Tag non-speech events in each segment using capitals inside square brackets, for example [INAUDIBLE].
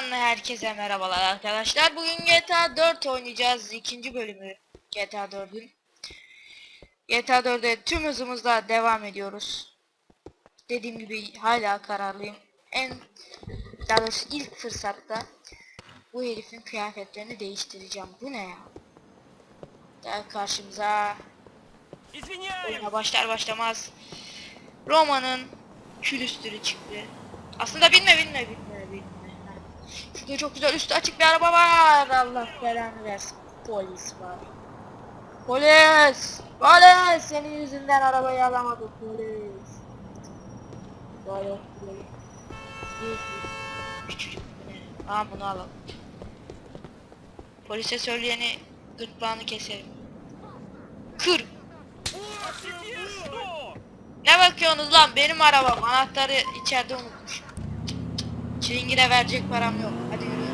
Videodan herkese merhabalar arkadaşlar. Bugün GTA 4 oynayacağız. ikinci bölümü GTA 4'ün. GTA 4'e tüm hızımızla devam ediyoruz. Dediğim gibi hala kararlıyım. En daha doğrusu ilk fırsatta bu herifin kıyafetlerini değiştireceğim. Bu ne ya? Gel karşımıza. Oyuna başlar başlamaz Roma'nın külüstürü çıktı. Aslında binme binme binme. Şurada çok güzel üstü açık bir araba var. Allah belanı versin. Polis var. Polis! Polis! Senin yüzünden arabayı alamadım polis. Böyle. Küçücük? Aa bunu alalım. Polise söyleyeni gırtlağını keserim. Kır! Ne bakıyorsunuz lan benim arabam anahtarı içeride unutmuş. Çilingire verecek param yok. Hadi yürü.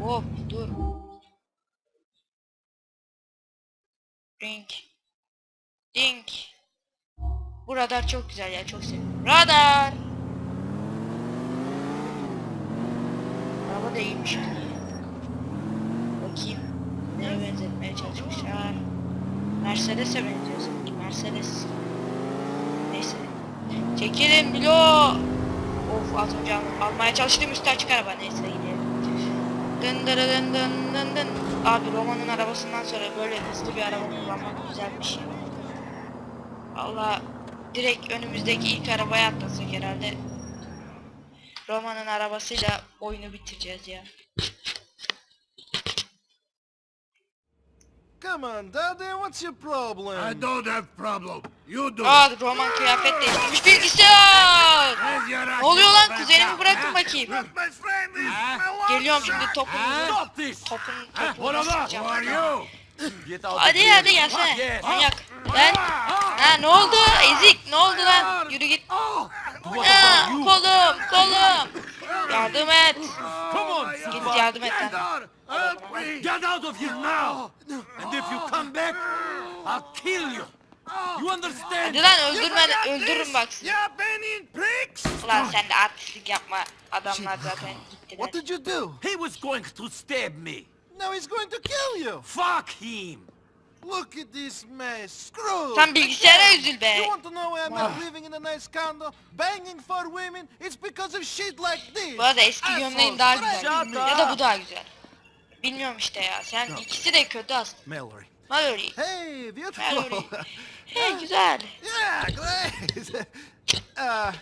Hop dur. Dink. Dink. Bu radar çok güzel ya çok seviyorum. Radar. Araba da iyiymiş. Bakayım. Neye benzetmeye çalışmışlar. Mercedes'e benziyor sanki. Mercedes. Neyse. Çekilin bilo. Of az önce al- almaya çalıştım üstü açık araba. Neyse gidelim. Dın dın dın dın dın dın. Abi Roma'nın arabasından sonra böyle hızlı bir araba kullanmak güzelmiş. Allah direkt önümüzdeki ilk arabaya atlasak herhalde. Roma'nın arabasıyla oyunu bitireceğiz ya. Come on, Daddy, what's your problem? I don't have problem. You do. Aa Roman kıyafet değiştirmiş bilgisayar. Where's your Ne oluyor lan racket, kuzenimi bırakın bakayım. My friend, is my. Geliyorum şimdi topunuzu. Stop this. Topun topunuzu What about? sıkacağım. Who are you? Get out Hadi hadi gelsene. Manyak. Lan. Ha ne oldu? Ezik ne oldu lan? Yürü git. Oh, Ha, kolum kolum. Yardım et. come on, Git yardım et lan. Help me. Get out of here now. And if you come back, I'll kill you. You understand? Hadi lan öldürme öldürürüm bak sizi. You Benin pricks. Ulan sen de artistlik yapma. Adamlar zaten gittiler. What did you do? He was going to stab me. Now he's going to kill you. Fuck him. Look at this mess. Screw. Sen bilgisayara üzül be. You want to know why I'm not living in a nice condo, banging for women? It's because of shit like this. Bu arada eski gömleğim daha güzel. Ya da bu daha güzel. Bilmiyorum işte ya. Sen ikisi de kötü aslında. Mallory. Mallory. Hey, beautiful. Mallory. [LAUGHS] Hey güzel. yeah, great. [LAUGHS]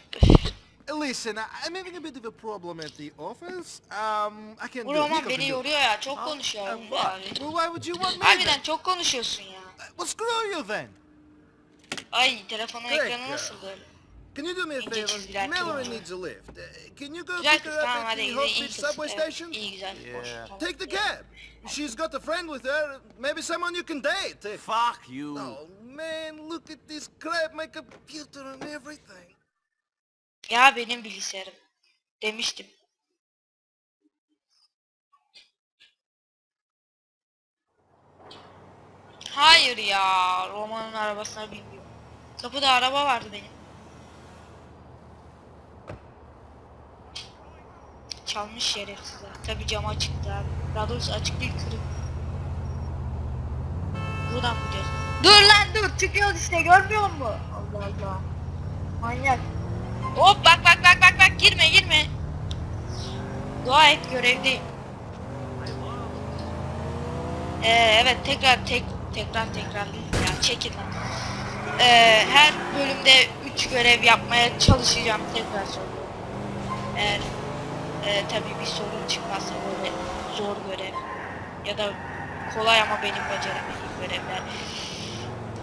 uh, listen, I- I'm having a bit of a problem at the office. Um, I can't Bu do it. roman Nico beni can it. yoruyor ya. Çok Uh, konuşuyor uh, abi. well, why would you want me Harbiden çok konuşuyorsun ya. Uh, Well, screw you then. Ay telefonun Great ekranı girl. nasıl böyle? Can you do me a favor? Mallory kullanıyor. needs a lift. Uh, can you go Güzel pick kız her up at hadi the iyi kız. subway Evet, station? iyi güzel. Boş. Tamam. Take the cab. She's got a friend with her. Maybe someone you can date. Fuck you. Oh man, look at this crap. My computer and everything. Ya benim bilgisayarım. Demiştim. Hayır ya. Roman'ın arabasına binmiyorum. Kapıda araba vardı benim. Çalmış şerefsizler. Tabi cam açıktı abi. Daha doğrusu açık değil kırık. Buradan gidiyoruz? Dur lan dur çıkıyoruz işte görmüyor musun? Allah Allah. Manyak. Hop bak bak bak bak bak girme girme. Dua et görevdeyim. Ee, evet tekrar tek tekrar tekrar değil ya çekin lan. Ee, her bölümde 3 görev yapmaya çalışacağım tekrar söylüyorum. Eğer e, tabii bir sorun çıkmazsa böyle zor görev ya da kolay ama benim beceremediğim görevler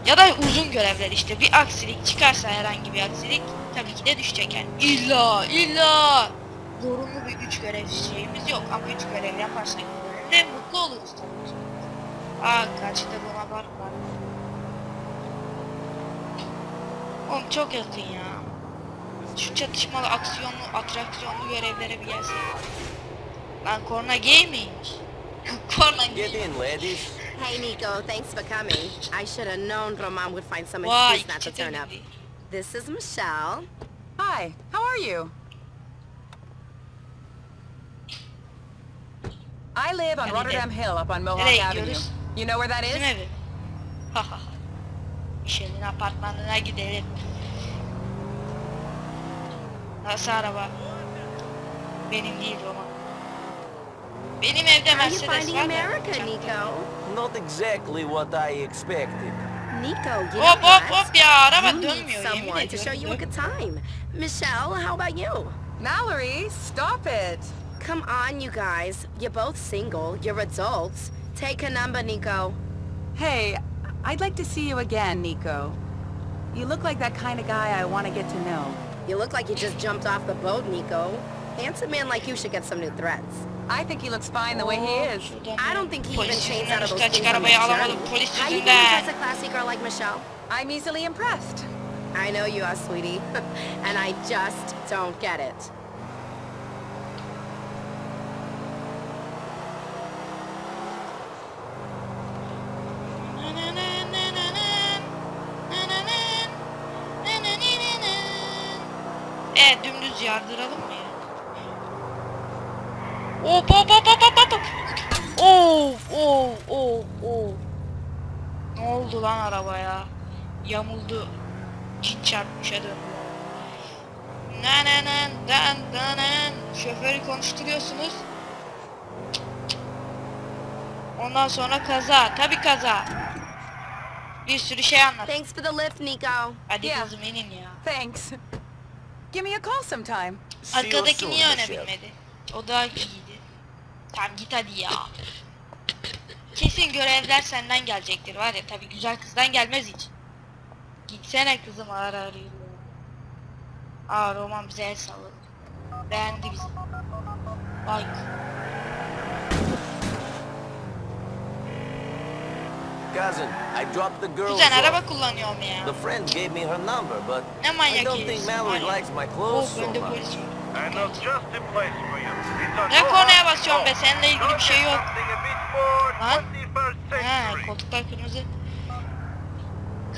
ya da uzun görevler işte bir aksilik çıkarsa herhangi bir aksilik tabii ki de düşecek yani illa illa zorunlu bir güç görev şeyimiz yok ama güç görev yaparsak de mutlu oluruz tabii ki. Aa karşıda buna var var. Oğlum çok yakın ya şu çatışmalı aksiyonlu atraksiyonlu görevlere bir gelsin. Lan korna gay miymiş? [LAUGHS] korna Get in ladies. Hey Nico, thanks for coming. I should have known Roman would find some excuse not to turn up. This is Michelle. Hi, how are you? I live on Rotterdam Hill up on Mohawk Avenue. You know where that is? Michelle'in apartmanına gidelim. Nasıl araba? Benim değil Roma. Benim evde you Mercedes finding var da. America. Nico? Not exactly what I expected. Nico, you Hop hop hop ya araba You need dönmüyor yemin someone to show you a good time. Michelle, how about you? Mallory, stop it. Come on, you guys. You're both single. You're adults. Take a number, Nico. Hey, I'd like to see you again, Nico. You look like that kind of guy I want to get to know. You look like you just jumped off the boat, Nico. Handsome man like you should get some new threats. I think he looks fine the way he is. I don't think he even changed out of those üstü açık things on the alamadım journey. polis How you gonna impress a classy girl like Michelle? I'm easily impressed. I know you are, sweetie. [LAUGHS] and I just don't get it. E dümdüz yardıralım mı ya? Hop hop hop hop hop hop. Oo oo oo oo. Ne oldu lan arabaya? Yamuldu. Cin çarpmışa döndü. Nanenen dan danen. Şoförü konuşturuyorsunuz. Ondan sonra kaza. Tabi kaza. Bir sürü şey anlat. Thanks for the lift, Nico. Hadi Yeah. kızım inin ya. Thanks. Give me a call sometime. See you Arkadaki soon, niye öne binmedi? O da iyiydi. Tamam git hadi ya. Kesin görevler senden gelecektir var ya tabi güzel kızdan gelmez hiç. Gitsene kızım ağır ağır yürü. Aa Roman bize el salladı. Beğendi bizi. Like. Cousin, I dropped the girls Güzel araba kullanıyorum ya. The friend gave me her number, but Ne I don't think Mallory likes my Oh clothes so much. polis var. I know just the place for you. On Ne konuya basıyorsun be seninle ilgili bir şey yok. Lan. 21st Ha koltuklar kırmızı.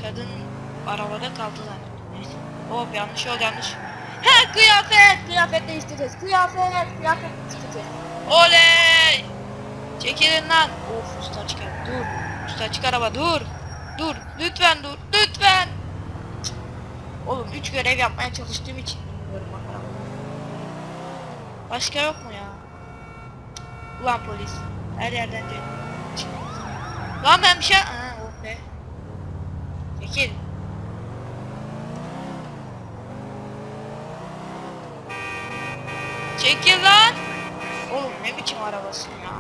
Kadın arabada kaldı zaten. Neyse. Hop yanlış yol yanlış. Ha kıyafet! Kıyafet değiştireceğiz. Kıyafet! Kıyafet değiştireceğiz. Oley! Çekilin lan. Of usta açık araba. Dur. Usta açık araba dur. Dur. Lütfen dur. Lütfen. Cık. Oğlum 3 görev yapmaya çalıştığım için bilmiyorum bak araba. Başka yok mu ya? Ulan polis. Her yerden de. Lan ben bir şey... Ha, oh be. Çekil. Çekil lan. Oğlum ne biçim arabasın ya.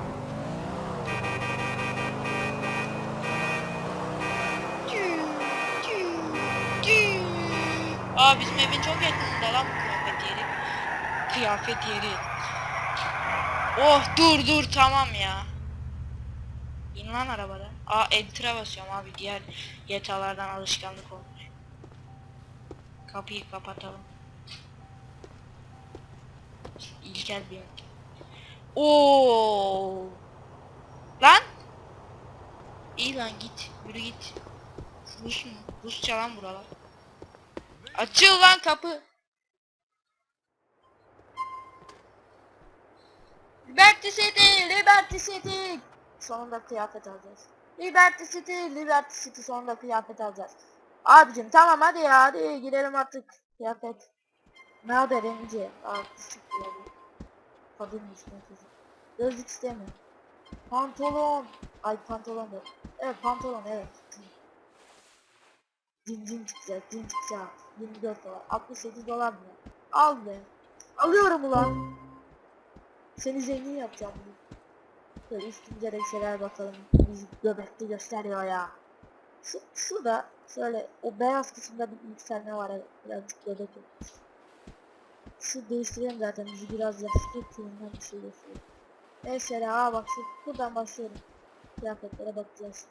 Aa bizim evin çok yakınında lan kıyafet yeri. Kıyafet yeri. Oh dur dur tamam ya. İn lan arabadan. Aa enter'a basıyorum abi diğer GTA'lardan alışkanlık olmuş. Kapıyı kapatalım. İlkel bir yöntem. Oo. Lan. İyi lan git. Yürü git. Rus mu? Rusça lan buralar. Açıl lan kapı. Liberty City, Liberty City. Sonunda kıyafet alacağız. Liberty City, Liberty City sonunda kıyafet alacağız. Abicim tamam hadi ya hadi gidelim artık. Kıyafet. Ne haber ya bu. Kadınmış ne kızı. Gözlük istemiyorum. Pantolon. Ay pantolon da. Evet pantolon evet. Cin cin çıkacak cin çıkacak. 24 dolar. 68 dolar mı? Al be. Alıyorum ulan. Seni zengin yapacağım bugün. Şöyle üstümüze de bir şeyler bakalım. Biz göbekli gösteriyor ya. Şu, şurada şöyle o beyaz kısımda bir yükselme var evet. Birazcık göbek yok. Şu değiştirelim zaten bizi biraz yakışıklı kılından bir şey gösteriyor. Mesela aa bak şu buradan başlıyorum. Kıyafetlere bakacağız.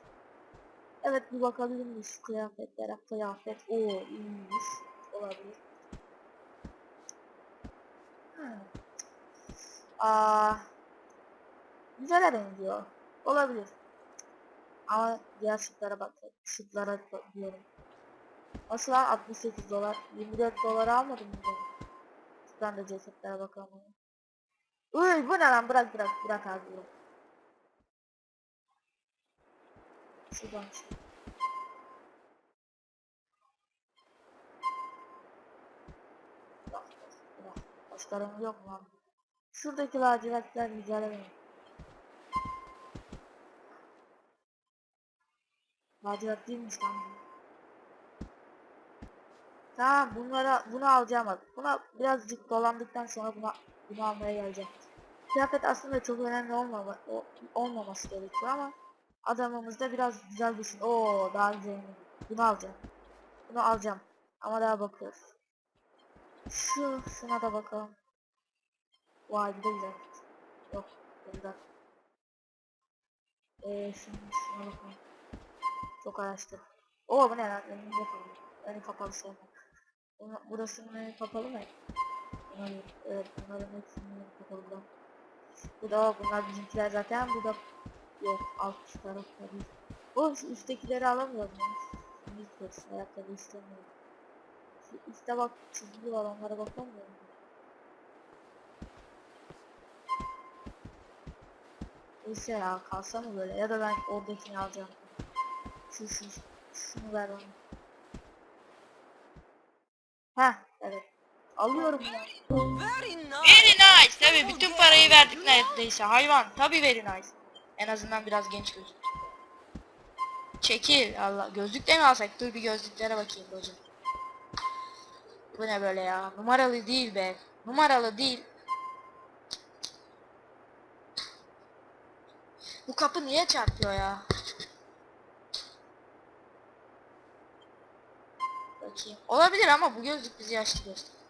Evet bir bakabilir miyiz kıyafetlere? Kıyafet o iyiymiş. Olabilir. Hmm. Aa, güzele benziyor. Olabilir. Ama diğer şıklara bak. Şıklara diyorum. Nasıl lan 68 dolar? 24 dolar almadım mı ben? De cesetlere bakalım. Uy bu ne lan bırak bırak bırak abi. Şuradan bak, Başkalarım yok lan? Şuradaki lacivertler güzel mi? Lacivert değilmiş lan. Tamam bunlara bunu alacağım bak. Buna birazcık dolandıktan sonra buna bunu almaya geleceğim. Kıyafet aslında çok önemli olmama, o, olmaması gerekiyor ama adamımızda biraz güzel düşün. Oo daha güzel. Bunu alacağım. Bunu alacağım. Ama daha bakıyoruz. Şu şuna da bakalım. Vay bir de güzel. Yok güzel. Eee şunu şuna bakalım. Çok araştır. Oo bu ne lan? Önümü kapalı. Önü kapalı şey. Bunu, kapalı mı? Bunlar, evet bunların hepsinin önü kapalı da. Bu da bunlar bizimkiler zaten. Bu da yok alt tarafta değil. Oğlum şu üsttekileri alamıyorum. Şimdi istiyorsun ayakkabı istemiyorum. Şu üstte bak çizgi var onlara bakamıyorum. Neyse ya kalsa mı böyle ya da ben oradakini alacağım. Şu şu şunu ver bana. Heh evet. Alıyorum ya. Very nice. Very nice. Tabi bütün parayı verdik neredeyse hayvan. Tabi very nice. En azından biraz genç gözük. Çekil Allah. Gözlük de mi alsak? Dur bir gözlüklere bakayım hocam. Bu ne böyle ya? Numaralı değil be. Numaralı değil. Bu kapı niye çarpıyor ya? Bakayım. Olabilir ama bu gözlük bizi yaşlı gösteriyor.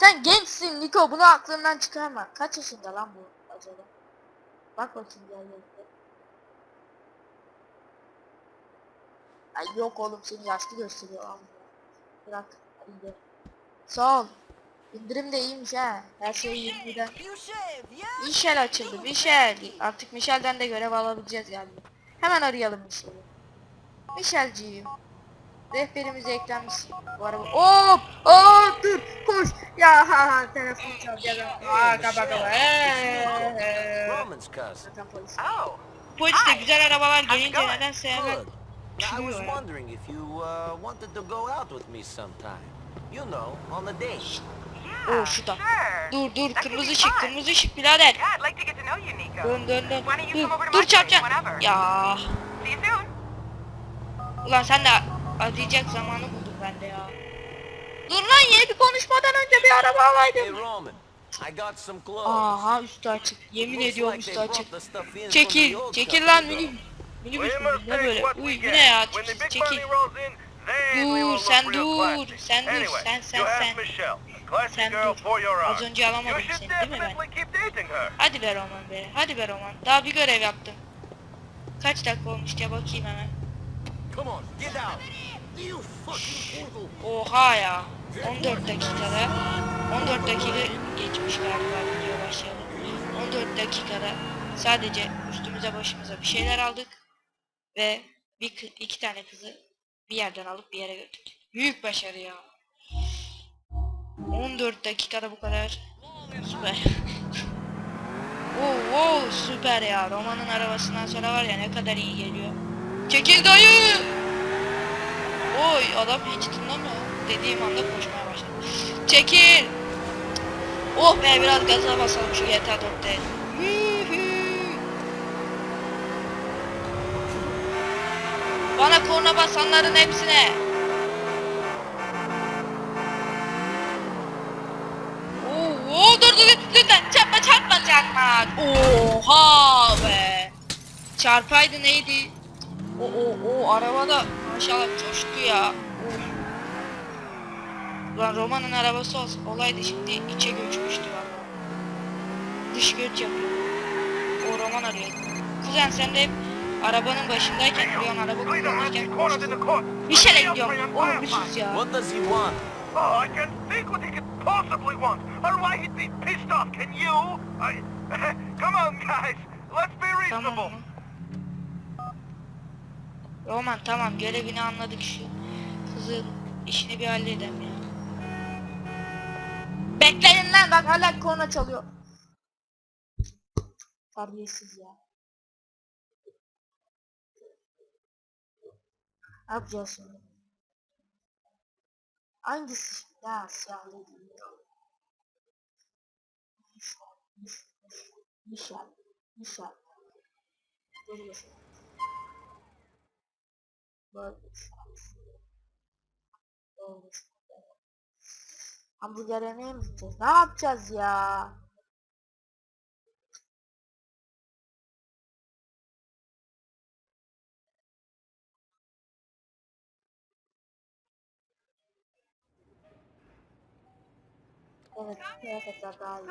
Sen gençsin Niko bunu aklından çıkarma. Kaç yaşında lan bu acaba? Bak bakayım gel gel. Ay yok oğlum seni yaşlı gösteriyor bu. Bırak hadi gidelim. Sağ ol. İndirim de iyiymiş ha. Her şey 20'den. You shave, yeah? Michel açıldı. Michel. Artık Michel'den de görev alabileceğiz galiba. Hemen arayalım Michel'i. Michel'ciğim. Rehberimize eklenmişsin. Bu araba. Hop! Hop! Dur! Koş! Ya ha ha telefon çalacağım. Aa. Eee. Roman's cousin. Zaten polis. Oh. Polis de güzel arabalar gelince nedense hemen. I was wondering if you uh, wanted to go out with me sometime. You know, on a date. Oh şurada. Sure. Dur dur kırmızı be ışık kırmızı ışık birader. Yeah, I'd like to get to know you, Nico. Dön dön dön. Dur dur whenever? Ya. Ulan sen de arayacak zamanı buldun bende ya. Dur lan yeni bir konuşmadan önce bir araba alaydım. Roman, I got some clothes. Aha üstü açık. Yemin ediyorum üstü açık. Çekil. Çekil lan though. Minibüs. Ne böyle? Uy bu ne ya? Çekil. will Dur sen dur. Sen dur. Sen sen sen. Sen dur. Az önce alamadım seni değil mi ben? Hadi be Roman be. Hadi be Roman. Daha bir görev yaptım. Kaç dakika olmuş diye bakayım hemen. Oha ya. 14 dakikada. 14 dakika geçmiş galiba video başlayalı. 14 dakikada sadece üstümüze başımıza bir şeyler aldık. Ve bir, iki tane kızı bir yerden alıp bir yere götürdük. Büyük başarı ya. 14 dakikada bu kadar. Süper. [LAUGHS] Oo, oo, süper ya. Roman'ın arabasından sonra var ya ne kadar iyi geliyor. Çekil dayı! Oy adam hiç tınlamıyor. Dediğim anda koşmaya başladı. Çekil! Oh be biraz gaza basalım şu GTA 4'te. Bana korna basanların hepsine. Oo, dur dur lütfen çarpma çarpma çarpma. Oha be. Çarpaydı neydi? O o o arabada maşallah coştu ya. Ulan Roma'nın arabası olsa, olaydı şimdi içe göçmüştü valla. Dış göç yapıyor. O Roman arıyor. Kuzen sen de hep arabanın başındayken duruyorsun araba kullanırken. Bir şeyle Hurry up, gidiyorum. Brian, Oğlum bir sus ya. What does he want? Oh, I can't think what he could possibly want, or why he'd be pissed off. Can you? I... [LAUGHS] Come on, guys. Let's be reasonable. Roman tamam görevini anladık şu kızın işini bir halledelim ya. Bekleyin lan bak hala korna çalıyor. Terbiyesiz ya. Yapacağız şimdi? Hangisi? Ya siyahlı değil. Nişan. Nişan. Görüyorsun. Böyle. Hamburger yemeye mi gideceğiz? Ne yapacağız ya? Evet, kıyafetler daha iyi.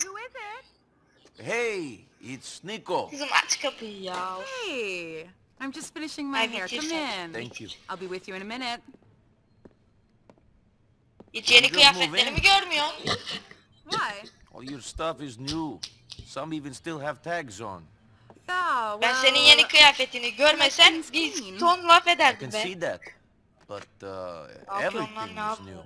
Who is it? Hey, it's Nico. Kızım aç kapıyı ya. Hey, I'm just finishing my Ay, hair. Come bitirsen. in. Thank you. I'll be with you in a minute. Hiç yeni Just move kıyafetlerimi in. görmüyorsun. Why? All your stuff is new. Some even still have tags on. Yeah, Ben well, senin yeni kıyafetini görmesem bir ton laf I ederdim can see that. But uh, lan everything is new.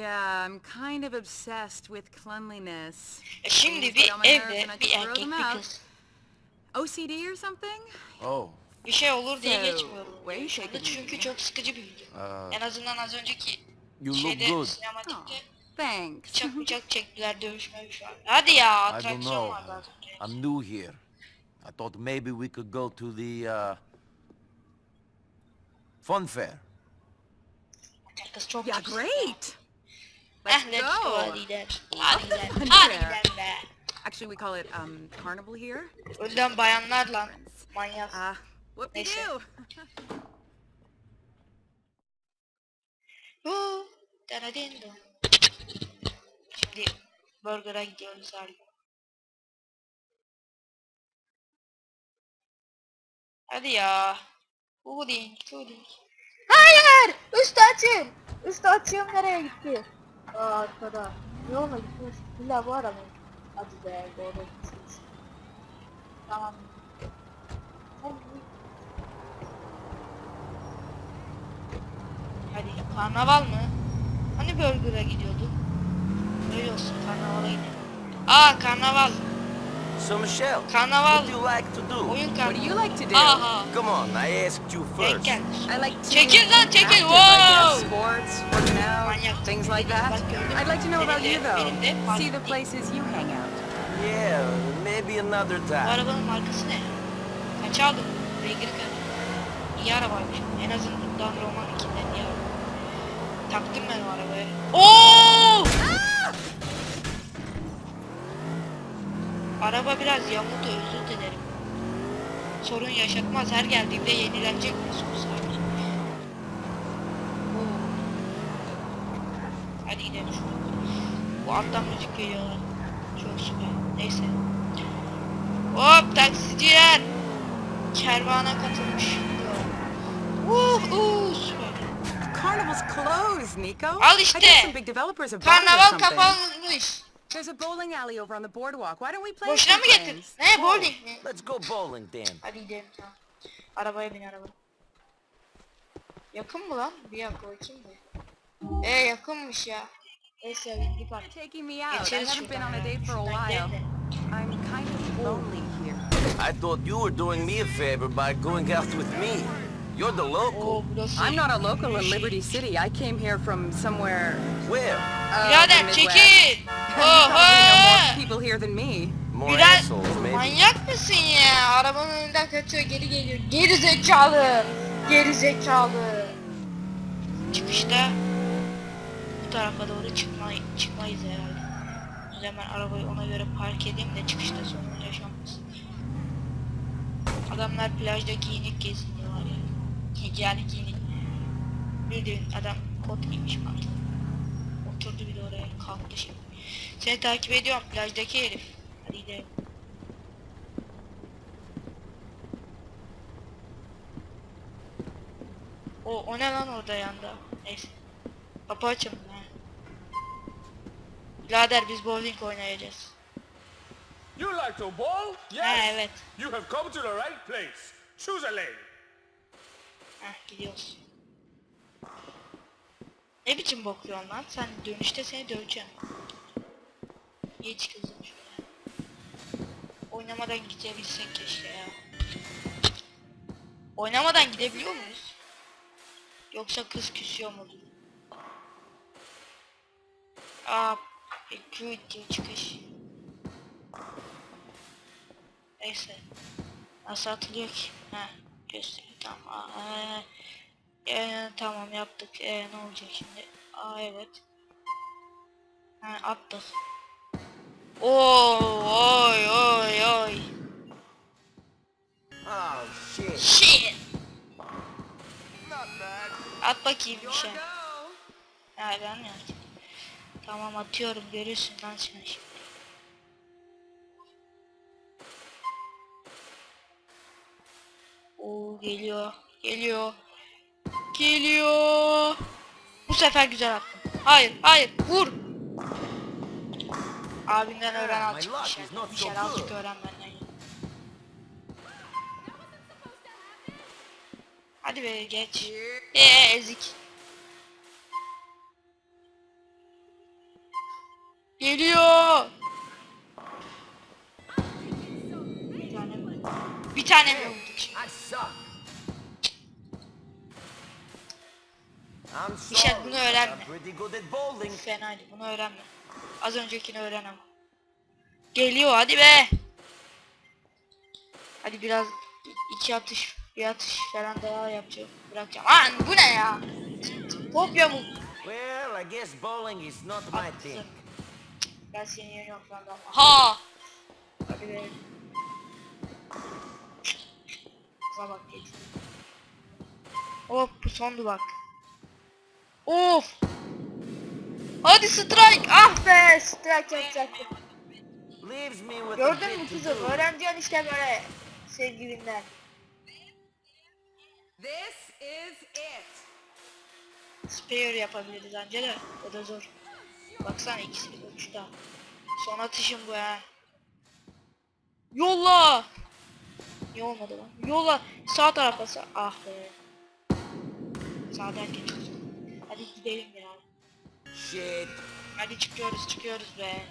Yeah, I'm kind of obsessed with cleanliness. E Şimdi bir evde bir erkek bir kız OCD or something? Oh, bir şey olur diye So, geçmiyorum. where you Şu anda taking çünkü me? çok sıkıcı bir video. uh, En azından az önceki you look şeyde good. sinematikte Oh, thanks. bıçak [LAUGHS] bıçak çektiler dövüşme şu an. Hadi ya I don't atraksiyon know. vardı az önce. I'm new here. I thought maybe we could go to the uh, fun fair. Kız çok Yeah, kötü. great. Eh Let's let's go go. hadi gidelim. Hadi gidelim. Fun Hadi fair. gidelim be. Actually, we call it um carnival here. Önden bayanlar lan. Manyak. Ah, whoop de Neyse. [LAUGHS] doo. Huu, Danadindo. Şimdi burger'a gidiyoruz galiba. Hadi ya. Puding, puding. Hayır! Üstü açın! Üstü açığım nereye gitti? Aa arkada. Yola gitmiş. İlla bu araba. Hadi be doğru gitmiş. Tamam. Hadi. Hadi karnaval mı? Hani burger'a gidiyorduk? Öyle olsun karnavala gidelim. Aa karnaval. So Michelle, Karnaval. what do you like to do? Oyun What do you like to do? Aha. Come on, I asked you Denk first. gelmiş. I like to Çekil lan, çekil, active, I guess. wow! Sports, working out, Manyak. things like that. Bak gördün mü? I'd like to know about Benim you de- though. benim de farklı See the değil. places you hang out. Yeah, maybe another Bu time. arabanın markası ne? Kaç aldın? Beygir kaç? İyi arabaymış. En azından roman ikinden iyi araba. Taktım ben o arabaya. Oo! Araba biraz yamuldu özür dilerim. Sorun yaşatmaz her geldiğimde yenilenecek mi. Oo. Hadi gidelim şuradan. Bu alttan müzik geliyor lan. Çok süper. Neyse. Hop taksiciler. Kervana katılmış. Uh süper. Carnival's closed, Nico. Al işte. Karnaval something. There's a bowling alley over on the boardwalk. Why don't we play Boşuna mı getirdin? Ne bowling mi? Let's go bowling then. Hadi gidelim tamam. Arabaya bin araba. Yakın mı lan? Bir dakika bakayım da. E yakınmış ya. Neyse bindik artık. Taking me out. I Geçeriz haven't been on a date for a Şuradan while. de. I'm kind of lonely here. I thought you were doing me a favor by going out with me. You're the local. Burası. I'm not a local in Liberty City. I came here from somewhere. Where? Uh, Birader çekil. [LAUGHS] Know more Oha. people here than me. More Biraz assholes, maybe. manyak mısın ya? Arabanın önünden kaçıyor geri geliyor. Geri zekalı. Geri zekalı. Çıkışta bu tarafa doğru çıkmay çıkmayız herhalde. O ben arabayı ona göre park edeyim de çıkışta sorun yaşanmasın. Adamlar plajda giyinik ya. Yani giyinik. Bildiğin adam kot giymiş pantolon. Oturdu bir de oraya kalktı şimdi. Seni takip ediyorum plajdaki herif. Hadi gidelim. O, o ne lan orada yanda? Neyse. Kapı açalım ha. Birader biz bowling oynayacağız. You like to bowl? Yes. Ha evet. You have come to the right place. Choose a lane. Heh gidiyoruz. Ne biçim bakıyorsun lan? Sen dönüşte seni döveceğim. Geç kızım şuraya. Oynamadan gidebilsek keşke ya. Oynamadan gidebiliyor muyuz? Yoksa kız küsüyor mu? Aa, equity çıkış. Neyse. Nasıl atılıyor ki? Ha, gösteriyor. Tamam. Ee, ee, tamam yaptık. Ee, ne olacak şimdi? Aa evet. Ha, attık. Oo, oy oy oy. Oh, shit. Shit. At bakayım bir şey. Mi atayım? Tamam atıyorum görürsün lan sen şimdi. Oo geliyor. Geliyor. Geliyor. Bu sefer güzel attım. Hayır hayır vur. Abinden öğren azıcık bir şey. Bir şey azıcık öğren benden. Hadi be geç. Eee ezik. Geliyor. Bir tane mi? Bir tane mi İşte bunu öğrenme. Fenaydı bunu öğrenme. Az öncekini öğrenemem. Geliyor hadi be. Hadi biraz iki atış bir atış falan daha yapacağım. Bırakacağım. Lan bu ne ya? Kopya mı? Well, I guess bowling is not my thing. Ben seni yeniyorum da. Ha! Hadi be. Kıza bak geç. Hop bu sondu bak. Of! Hadi strike! Ah be! Strike yapacaktım. Gördün mü kızım? do. Öğreneceksin işte böyle sevgilinden. This is it. Spare yapabiliriz anca da o da zor. Baksana ikisi bir uçta. Son atışım bu ha. Yolla! Niye olmadı lan? Yolla! Sağ tarafa sağ. Ah be. Sağdan geçiyoruz. Hadi gidelim ya. Shit. Hadi çıkıyoruz çıkıyoruz be.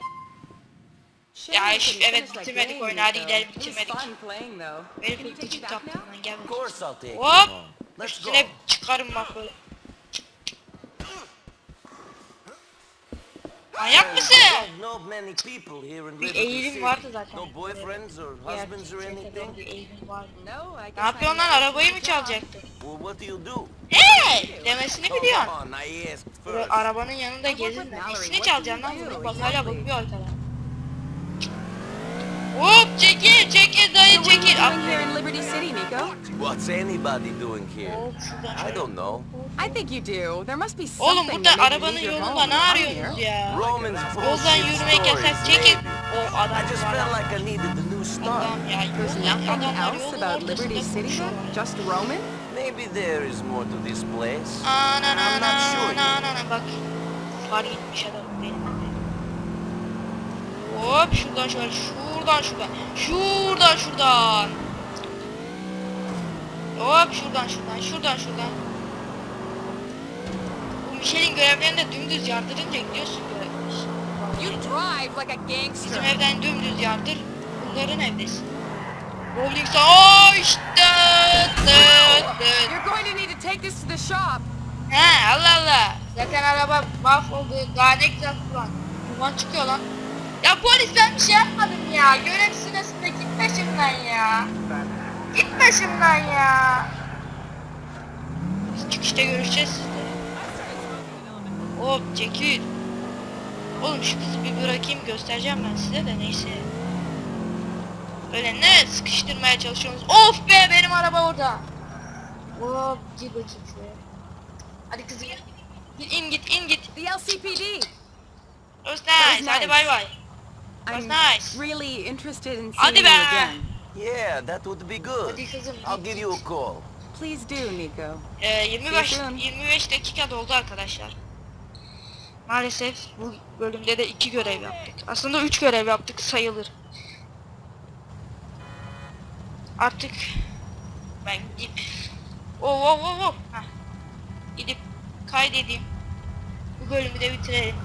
Ya iş- evet, bitirmedik oyunu. Hadi gidelim, bitirmedik. fun playing though. Herif Can you take gıcık it back yaptım now? lan gel Of bakayım. course I'll take you Hop! home. Let's go. Üstüne çıkarım bak böyle. Manyak mısın? Bir eğilim vardı zaten. No boyfriends or husbands or anything? Bir eğilim vardı. Ne yapıyorsun lan? Arabayı mı çalacaktın? Well, what do you do? Hey! Demesini biliyorsun. arabanın yanında. Mallory. Nesini çalacaksın lan Bak hala exactly? bakıyor arkadan. Çekil çekil dayı So what are you çekil. doing here in Liberty City, Nico? What's anybody doing here? Şuradan I don't know. I think you do. There must be Oğlum something burada made you arabanın yolunda ne arıyorsunuz here. ya? Romans Yoldan yürümek yasak çekil. O adam I just var. felt like I needed a new start. Adam ya. Adamlar else about Liberty City. Just Roman? Maybe there is more to this place. Ana na I'm na not sure na na na bak. Far gitmiş adam. Hop şuradan şöyle şuradan şuradan. Şuradan şuradan. Hop şuradan şuradan şuradan şuradan. Bu Michelin görevlerinde dümdüz yardırınca gidiyorsun böyle. You drive like a Bizim evden dümdüz yardır. Bunların evdesin. Bowling sa işte. Dıt dıt. You're going to need to take this to the shop. He Allah Allah. Zaten araba mahvoldu. Daha ne güzel kullan. Duman çıkıyor lan. Ya polis ben bir şey yapmadım ya. Görev sırasında git başımdan ya. Git başımdan ya. Biz çıkışta görüşeceğiz sizle. Hop çekil. Oğlum şu kızı bir bırakayım göstereceğim ben size de neyse. Öyle ne sıkıştırmaya çalışıyorsunuz? Of be benim araba orada. Hop gir bakayım şuraya. Hadi kızım. Git in git in git. The LCPD. Was nice. Hadi bay bay. I'm nice. really interested in Hadi seeing be. you again. Yeah, that would be good. Hadi kızım. I'll give you a call. Please do, Nico. Ee, 25 See you soon. 25 dakika doldu arkadaşlar. Maalesef bu bölümde de iki görev yaptık. Aslında üç görev yaptık sayılır. Artık ben gidip oh oh oh oh Heh. gidip kaydedeyim. Bu bölümü de bitirelim.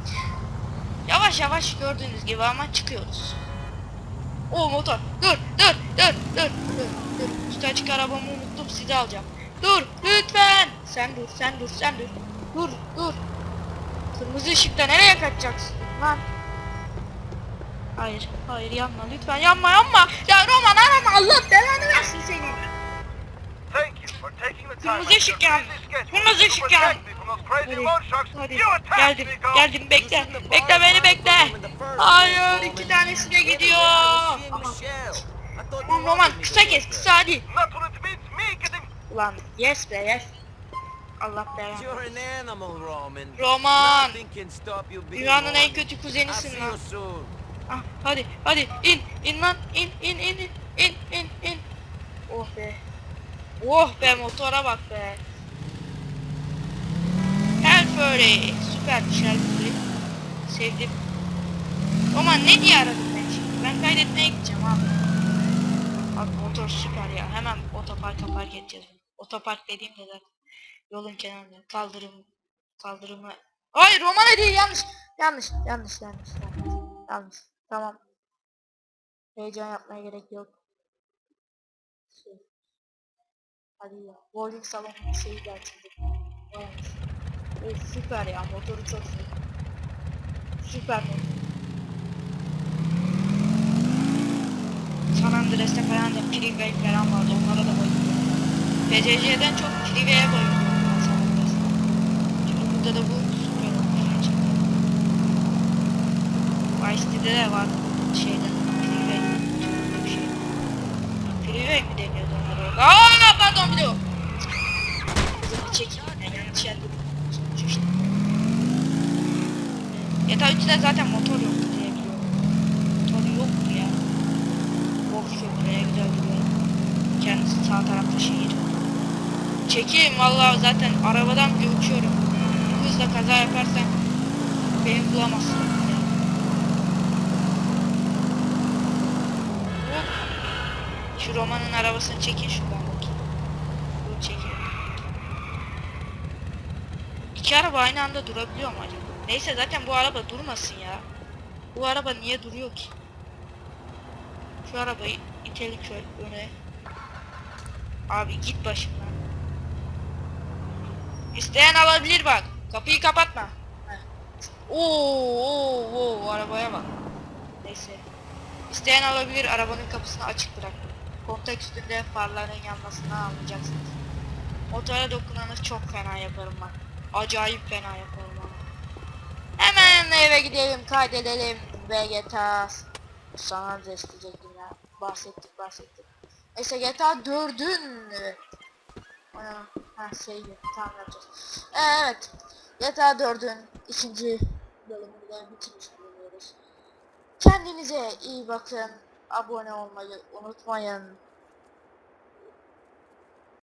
Yavaş yavaş gördüğünüz gibi ama çıkıyoruz. O motor. Dur dur dur dur dur dur. Üstü açık arabamı unuttum. sizi alacağım. Dur lütfen. Sen dur sen dur sen dur. Dur dur. Kırmızı ışıkta nereye kaçacaksın lan? Hayır hayır yanma lütfen yanma yanma. Ya Roman arama Allah belanı versin seni. Kırmızı ışık schedule Kırmızı ışık protect Hadi, hadi. Geldim, geldim. Bekle, bekle beni bekle. Hayır, iki tanesi de gidiyor. Tamam Roman, kısa kes, kısa hadi. Ulan, yes be, yes. Allah belanı. Roman. Dünyanın en kötü kuzenisin lan. Ah, hadi, hadi, in, in lan, in, in, in, in, in, in, in. Oh be. Oh be, motora bak be. Helföre, süpermiş Helföre. Sevdim. Roman ne diye aradım ben şimdi? Ben kaydetmeye gideceğim abi. Abi motor süper ya. Hemen otoparka park edeceğiz. Otopark dediğim de zaten yolun kenarında. Kaldırım, kaldırımı. Hayır Roman değil yanlış. Yanlış, yanlış, yanlış, yanlış. Yanlış. Tamam. Heyecan yapmaya gerek yok. Şey. Hadi ya. Bowling salonu şeyi de açıldı. Evet. Evet, süper ya. Motoru çok iyi. Süper motor. San Andreas'te falan da Freeway falan vardı. Onlara da bayılıyorum. PCC'den çok Freeway'e bayılıyorum ben San Andreas'ta. Çünkü burada da bu süper olmuş gerçekten. Vice City'de de var şeyden Freeway. Bir şey. Freeway mi deniyordu onlara? Aaa pardon bir de o. Kızımı çekeyim ben yanlış yerde sonuç işte. GTA 3'de zaten motor yoktu diye biliyorum. Motor yoktu ya. Box yok ne güzel duruyor. Kendisi sağ tarafta şehir. Çekeyim vallahi zaten arabadan bile uçuyorum. Hızla kaza yaparsan beni bulamazsın. ya. Şu romanın arabasını çekin şuradan bakayım. Dur çekin. İki araba aynı anda durabiliyor mu acaba? Neyse zaten bu araba durmasın ya. Bu araba niye duruyor ki? Şu arabayı itelim şöyle öne. Abi git başımdan. İsteyen alabilir bak. Kapıyı kapatma. Oo, oo, oo, arabaya bak. Neyse. İsteyen alabilir. Arabanın kapısını açık bırak. Kontak üstünde farların yanmasından anlayacaksınız. Motora dokunanı çok fena yaparım bak. Acayip fena yaparım. Hemen eve gidelim kaydedelim. ve GTA sana diyecektim ya. Bahsettik bahsettik. Neyse GTA 4'ün Ana, ha şey tamam yapacağız. Ee, evet. GTA 4'ün ikinci bölümünü de bitirmiş bulunuyoruz. Kendinize iyi bakın. Abone olmayı unutmayın.